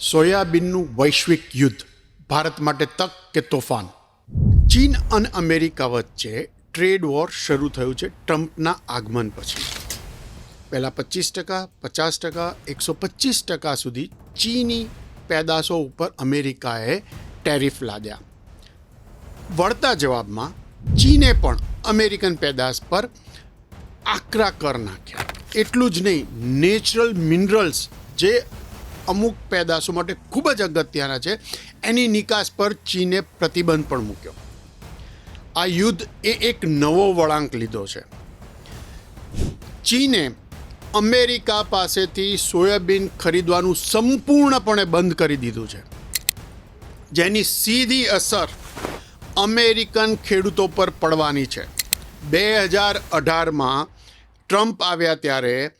સોયાબીનનું વૈશ્વિક યુદ્ધ, ભારત માટે તક કે તોફાન? ચીન અને અમેરિકા વચ્ચે ટ્રેડ વોર શરૂ થયું છે ટ્રમ્પના આગમન પછી. પહેલાં પચીસ ટકા, પચાસ ટકા, એકસો પચીસ ટકા સુધી ચીની પેદાશો ઉપર અમેરિકાએ ટેરિફ લાદ્યા. વળતા જવાબમાં ચીને પણ અમેરિકન પેદાશ પર આકરા કર નાખ્યા. એટલું જ નહીં, નેચરલ મિનરલ્સ જે અમુક પેદાશો માટે ખૂબ જ અગત્યના છે. એની નિકાસ પર ચીને પ્રતિબંધ પણ મૂક્યો. આ યુદ્ધ એ એક નવો વળાંક લીધો છે. ચીને અમેરિકા પાસેથી સોયાબીન ખરીદવાનું સંપૂર્ણપણે બંધ કરી દીધું છે. જેની સીધી અસર અમેરિકન ખેડૂતો પર પડવાની છે. બે હજાર અઢારમાં ટ્રમ્પ આવ્યા ત્યારે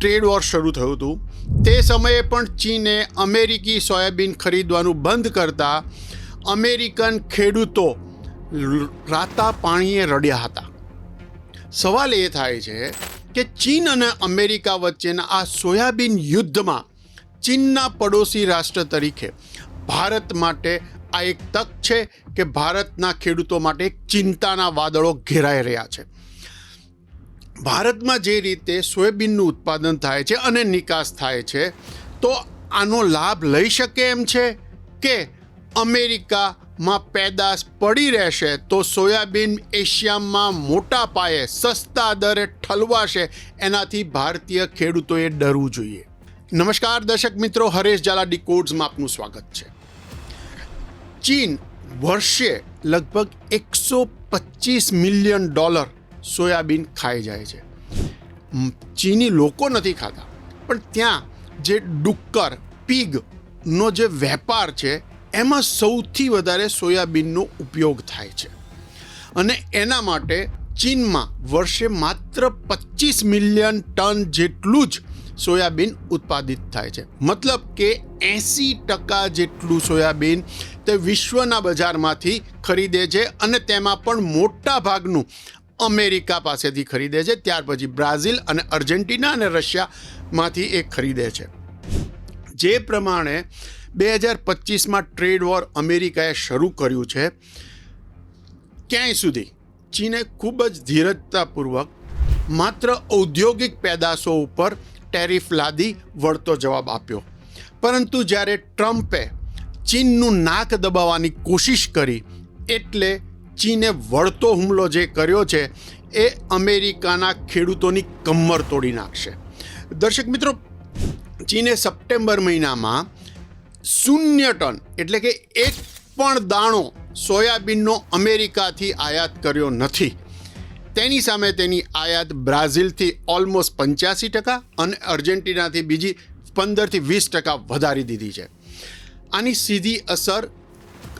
ટ્રેડ વોર શરૂ થયું હતું. તે સમયે પણ ચીને અમેરિકી સોયાબીન ખરીદવાનું બંધ કરતા અમેરિકન ખેડૂતો રાતા પાણીએ રડ્યા હતા. સવાલ એ થાય છે કે ચીન અને અમેરિકા વચ્ચેના આ સોયાબીન યુદ્ધમાં ચીનના પડોશી રાષ્ટ્ર તરીકે ભારત માટે આ એક તક છે કે ભારતના ખેડૂતો માટે ચિંતાના વાદળો ઘેરાઈ રહ્યા છે. ભારતમાં જે રીતે સોયાબીનનું ઉત્પાદન થાય છે અને નિકાસ થાય છે, તો આનો લાભ લઈ શકે એમ છે કે અમેરિકામાં પેદાશ પડી રહેશે તો સોયાબીન એશિયામાં મોટા પાયે સસ્તા દરે ઠલવાશે, એનાથી ભારતીય ખેડૂતોએ ડરવું જોઈએ. નમસ્કાર, દર્શક મિત્રો, હરેશ ઝાલા ડીકોડ્સમાં આપનું સ્વાગત છે. ચીન વર્ષે લગભગ એકસો પચીસ મિલિયન ડોલર સોયાબીન ખાઈ જાય છે. ચીની લોકો નથી ખાતા, પણ ત્યાં જે ડુક્કર પીગનો જે વેપાર છે, એમાં સૌથી વધારે સોયાબીનનો ઉપયોગ થાય છે. અને એના માટે ચીનમાં વર્ષે માત્ર પચીસ મિલિયન ટન જેટલું જ સોયાબીન ઉત્પાદિત થાય છે. મતલબ કે એંસી ટકા જેટલું સોયાબીન તે વિશ્વના બજારમાંથી ખરીદે છે અને તેમાં પણ મોટા ભાગનું અમેરિકા પાસેથી ખરીદે છે. ત્યાર પછી બ્રાઝિલ અને અર્જેન્ટિના અને રશિયામાંથી એ ખરીદે છે. જે પ્રમાણે બે હજાર પચીસમાં ટ્રેડ વોર અમેરિકાએ શરૂ કર્યું છે. ક્યાંય સુધી? ચીને ખૂબ જ ધીરજતાપૂર્વક માત્ર ઔદ્યોગિક પેદાશો ઉપર ટેરિફ લાદી વળતો જવાબ આપ્યો. પરંતુ જ્યારે ટ્રમ્પે ચીનનું નાક દબાવવાની કોશિશ કરી, એટલે ચીને વળતો હુમલો જે કર્યો છે, એ અમેરિકાના ખેડૂતોની કમર તોડી નાખશે. દર્શક મિત્રો, ચીને સપ્ટેમ્બર મહિનામાં શૂન્ય ટન, એટલે કે એક પણ દાણો સોયાબીનનો અમેરિકાથી આયાત કર્યો નથી. તેની સામે તેની આયાત બ્રાઝિલથી ઓલમોસ્ટ પંચ્યાસી ટકા અને અર્જેન્ટિનાથી બીજી પંદરથી વીસ ટકા વધારી દીધી છે. આની સીધી અસર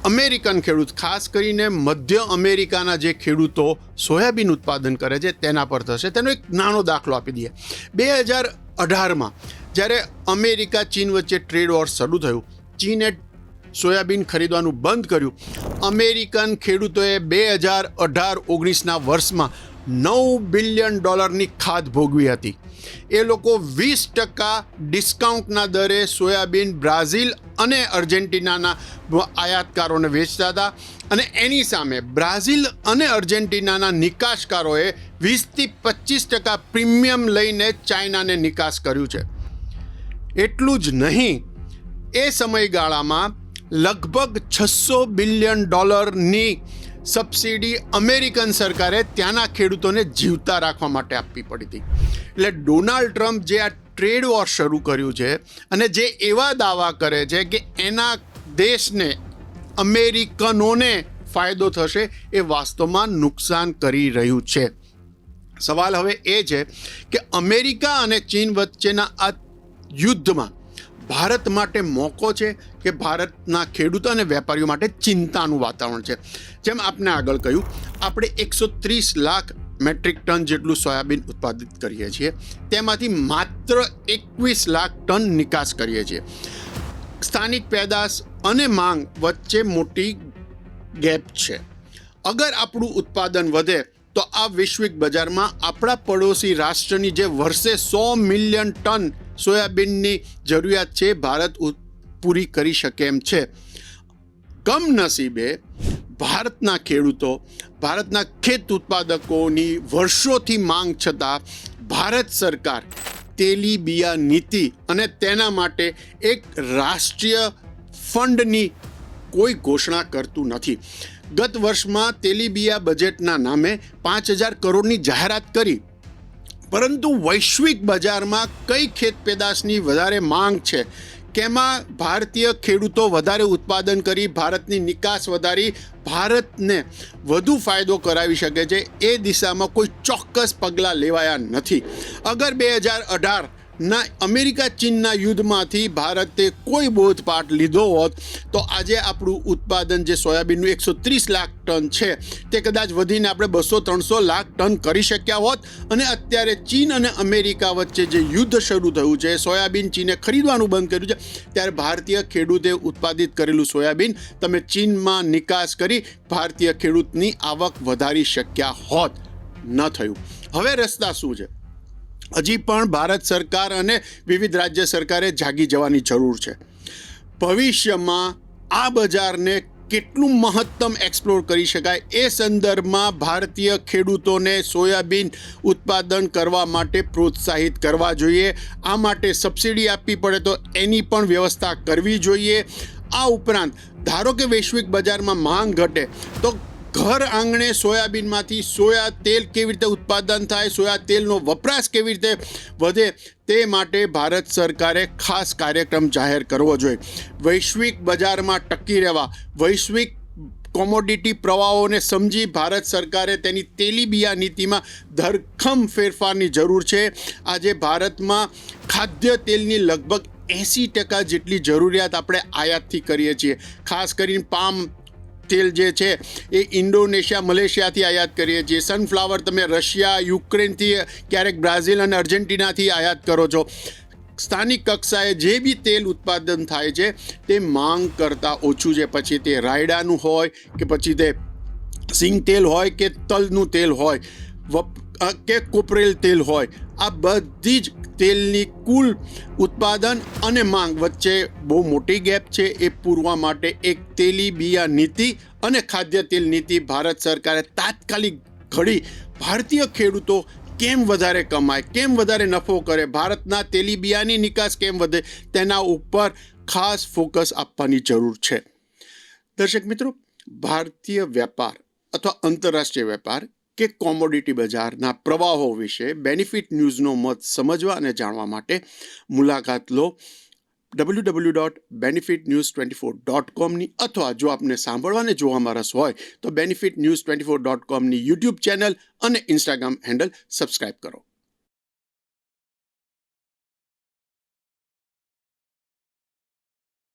અમેરિકન ખેડૂત, ખાસ કરીને મધ્ય અમેરિકાના જે ખેડૂતો સોયાબીન ઉત્પાદન કરે છે, તેના પર થશે. તેનો એક નાનો દાખલો આપી દઈએ. બે હજાર અઢારમાં, જ્યારે અમેરિકા, ચીન વચ્ચે ટ્રેડ વોર શરૂ થયું, ચીને સોયાબીન ખરીદવાનું બંધ કર્યું, અમેરિકન ખેડૂતોએ બે હજાર અઢાર ઓગણીસના વર્ષમાં નવ બિલિયન ડોલરની ખાધ ભોગવી હતી. એ લોકો વીસ ટકા ડિસ્કાઉન્ટના દરે સોયાબીન બ્રાઝિલ અને અર્જેન્ટિનાના આયાતકારોને વેચતા હતા. અને એની સામે બ્રાઝિલ અને અર્જેન્ટિનાના નિકાસકારોએ વીસથી પચીસ ટકા પ્રીમિયમ લઈને ચાઇનાને નિકાસ કર્યું છે. એટલું જ નહીં, એ સમયગાળામાં લગભગ છસો બિલિયન ડોલરની સબસિડી અમેરિકન સરકારે ત્યાંના ખેડૂતોને જીવતા રાખવા માટે આપવી પડી હતી. એટલે ડોનાલ્ડ ટ્રમ્પ જે આ ટ્રેડ વોર શરૂ કર્યું છે અને જે એવા દાવા કરે છે કે એના દેશને, અમેરિકનોને ફાયદો થશે એ વાસ્તવમાં નુકસાન કરી રહ્યું છે. સવાલ હવે એ છે કે અમેરિકા અને ચીન વચ્ચેના આ યુદ્ધમાં ભારત માટે મોકો છે કે ભારતના ખેડૂતો અને વેપારીઓ માટે ચિંતાનું વાતાવરણ છે. જેમ આપને આગળ કહ્યું, આપણે એકસો ત્રીસ લાખ મેટ્રિક ટન જેટલું સોયાબીન ઉત્પાદિત કરીએ છીએ. તેમાંથી માત્ર એકવીસ લાખ ટન નિકાસ કરીએ છીએ. સ્થાનિક પેદાશ અને માંગ વચ્ચે મોટી ગેપ છે. અગર આપણું ઉત્પાદન વધે, તો આ વૈશ્વિક બજારમાં આપણા પડોશી રાષ્ટ્રની જે વર્ષે સો મિલિયન ટન સોયાબીનની જરૂરિયાત છે, ભારત પૂરી કરી શકે એમ છે. કમનસીબે ભારતના ખેડૂતો, ભારતના ખેત ઉત્પાદકોની વર્ષોથી માંગ છતાં ભારત સરકાર તેલી બિયા નીતિ અને તેના માટે એક રાષ્ટ્રીય ફંડની કોઈ ઘોષણા કરતું નથી. ગત વર્ષમાં તેલીબિયા બજેટના નામે પાંચ હજાર કરોડની જાહેરાત કરી. પરંતુ વૈશ્વિક બજારમાં કઈ ખેત પેદાશની વધારે માંગ છે? કેમાં ભારતીય ખેડૂતો વધારે ઉત્પાદન કરી, ભારતની નિકાસ વધારી, ભારતને વધુ ફાયદો કરાવી શકે છે? એ દિશામાં કોઈ ચોક્કસ પગલાં લેવાયા નથી. અગર બે હજાર અઢાર ના, અમેરિકા ચીનના યુદ્ધમાંથી ભારતે કોઈ બોધપાઠ લીધો હોત, તો આજે આપણું ઉત્પાદન જે સોયાબીનનું એકસો ત્રીસ લાખ ટન છે, તે કદાચ વધીને આપણે બસો ત્રણસો લાખ ટન કરી શક્યા હોત. અને અત્યારે ચીન અને અમેરિકા વચ્ચે જે યુદ્ધ શરૂ થયું છે, સોયાબીન ચીને ખરીદવાનું બંધ કર્યું છે, ત્યારે ભારતીય ખેડૂતે ઉત્પાદિત કરેલું સોયાબીન તમે ચીનમાં નિકાસ કરી ભારતીય ખેડૂતની આવક વધારી શક્યા હોત. ન થયું. હવે રસ્તા શું છે? હજી પણ ભારત સરકાર અને વિવિધ રાજ્ય સરકારે જાગી જવાની જરૂર છે. ભવિષ્યમાં આ બજારને કેટલું મહત્તમ એક્સપ્લોર કરી શકાય એ સંદર્ભમાં ભારતીય ખેડૂતોને સોયાબીન ઉત્પાદન કરવા માટે પ્રોત્સાહિત કરવા જોઈએ. આ માટે સબસિડી આપવી પડે તો એની પણ વ્યવસ્થા કરવી જોઈએ. આ ઉપરાંત ધારો કે વૈશ્વિક બજારમાં માંગ ઘટે તો ઘર આંગણે સોયાબીનમાંથી સોયા તેલ કેવી રીતે ઉત્પાદન થાય, સોયા તેલનો વપરાશ કેવી રીતે વધે તે માટે ભારત સરકારે ખાસ કાર્યક્રમ જાહેર કરવો જોઈએ. વૈશ્વિક બજારમાં ટકી રહેવા, વૈશ્વિક કોમોડિટી પ્રવાહોને સમજી ભારત સરકારે તેની તેલીબિયા નીતિમાં ધરખમ ફેરફારની જરૂર છે. આજે ભારતમાં ખાદ્ય તેલની લગભગ એંસી ટકા જેટલી જરૂરિયાત આપણે આયાતથી કરીએ છીએ. ખાસ કરીને પામ તેલ જે છે એ ઇન્ડોનેશિયા, મલેશિયાથી આયાત કરીએ છીએ. સનફ્લાવર તમે રશિયા, યુક્રેનથી, ક્યારેક બ્રાઝિલ અને અર્જેન્ટિનાથી આયાત કરો છો. સ્થાનિક કક્ષાએ જે બી તેલ ઉત્પાદન થાય છે, તે માંગ કરતાં ઓછું છે. પછી તે રાયડાનું હોય કે પછી તે સિંગ તેલ હોય કે તલનું તેલ હોય. વપ કે કોપરેલ તેલ હોય. આ બધી જ તેલની કુલ ઉત્પાદન અને માંગ વચ્ચે બહુ મોટી ગેપ છે. એ પૂરવા માટે એક તેલી બિયા નીતિ અને ખાદ્ય તેલ નીતિ ભારત સરકારે તાત્કાલિક ઘડી ભારતીય ખેડૂતો કેમ વધારે કમાય, કેમ વધારે નફો કરે, ભારતના તેલીબિયાની નિકાસ કેમ વધે તેના ઉપર ખાસ ફોકસ આપવાની જરૂર છે. દર્શક મિત્રો, ભારતીય વેપાર અથવા આંતરરાષ્ટ્રીય વેપાર કે કોમોડિટી બજારના પ્રવાહો વિશે બેનિફિટ ન્યૂઝનો મત સમજવા અને જાણવા માટે મુલાકાત લો W W dot benefit news twenty four dot કોમની અથવા જો આપને સાંભળવાને જોવામાં રસ હોય, તો benefit news twenty four dot કોમની YouTube channel અને ઇન્સ્ટાગ્રામ હેન્ડલ સબસ્ક્રાઈબ કરો.